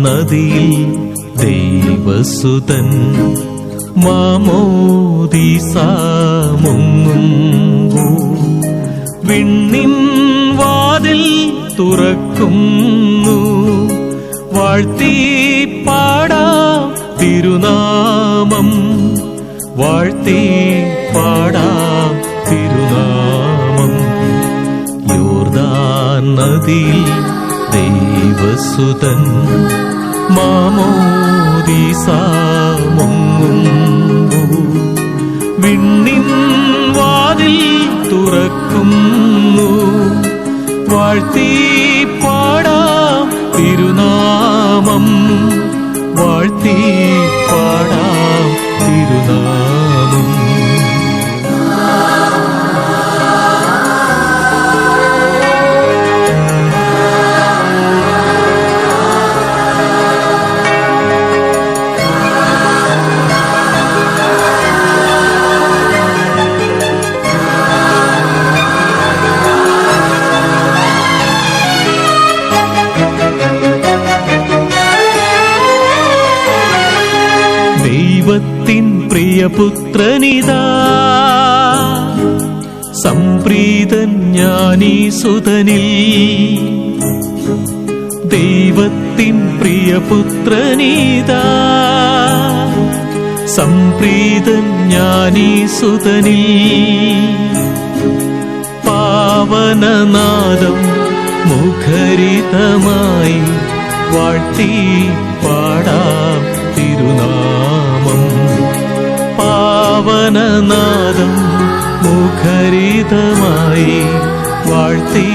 നദിയിൽ ദൈവസുതൻ മാമോദിസാമുങ്ങുമ്പോ വിണ്ണിൻ വാതിൽ തുറക്കുന്നു. വാഴ്ത്തി പാടാ തിരുനാമം. വാഴ്ത്തി പാടാ തിരുനാമം. യോർദാൻ നദിയിൽ ദൈവസുതൻ മാമോദിസാമുങ്ങുമ്പോ വിണ്ണിൻ വാതിൽ തുറക്കുന്നു. തിരുനാമം. വാഴ്ത്തി പാടാം തിരുനാമം. ദൈവത്തിൻ പ്രിയപുത്രനിതാ. സംപ്രീതൻ ജ്ഞാനീ സുതനിൽ ദൈവത്തിൻ പ്രിയപുത്രനിതാ. സംപ്രീതൻ ജ്ഞാനീ സുതനിൽ പാവനനാദം മുഖരിതമായി വാഴ്ത്തി പാടാം തിരുനാമം പാവനനാദം മുഖരിതമായി വാഴ്ത്തി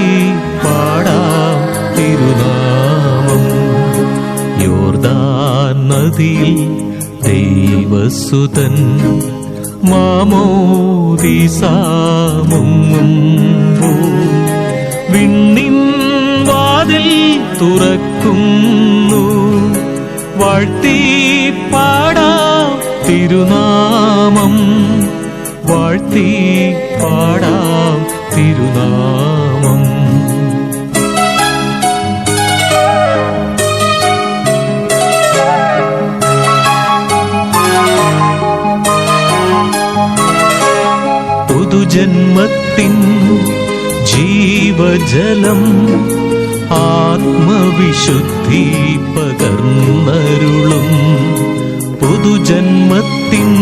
പാടാം തിരുനാമം. യോർദാൻ നദിയിൽ ദൈവസുതൻ മാമോദിസാമുങ്ങുമ്പോ വിണ്ണിൻ വാതിൽ തുറക്കുന്നു വാഴ്ത്തി തിരുനാമം വാഴ്ത്തി പാടാം തിരുനാമം. പുതുജന്മത്തിൻ ജീവജലം ആത്മവിശുദ്ധി പകർന്നരുളും. പുതുജന്മത്തിൻ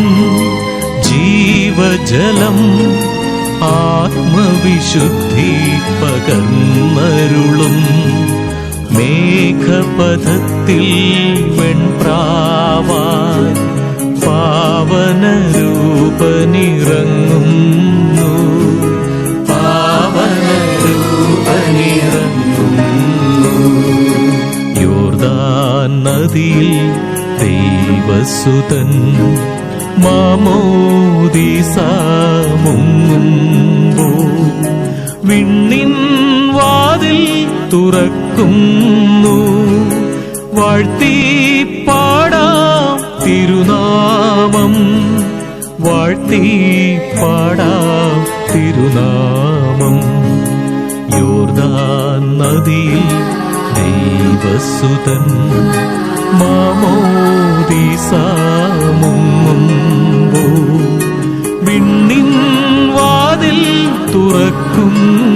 ജീവജലം ആത്മവിശുദ്ധി പകർന്നരുളും. മേഘപഥത്തിൽ വെൺപ്രാവാൻ പാവനരൂപനിറങ്ങുന്നു. പാവനരൂപനിറങ്ങുന്നു. യോർദാൻ നദിയിൽ ദൈവസുതൻ മാമോദിസാമുങ്ങുമ്പോ വിണ്ണിൻ വാതിൽ തുറക്കുന്നു. വാഴ്ത്തി പാടാം തിരുനാമം. വാഴ്ത്തി പാടാം തിരുനാമം. യോർദാൻ നദിയിൽ ദൈവസുതൻ മാമോദിസാമുങ്ങുമ്പോ വിണ്ണിൻ വാതിൽ തുറക്കുന്നു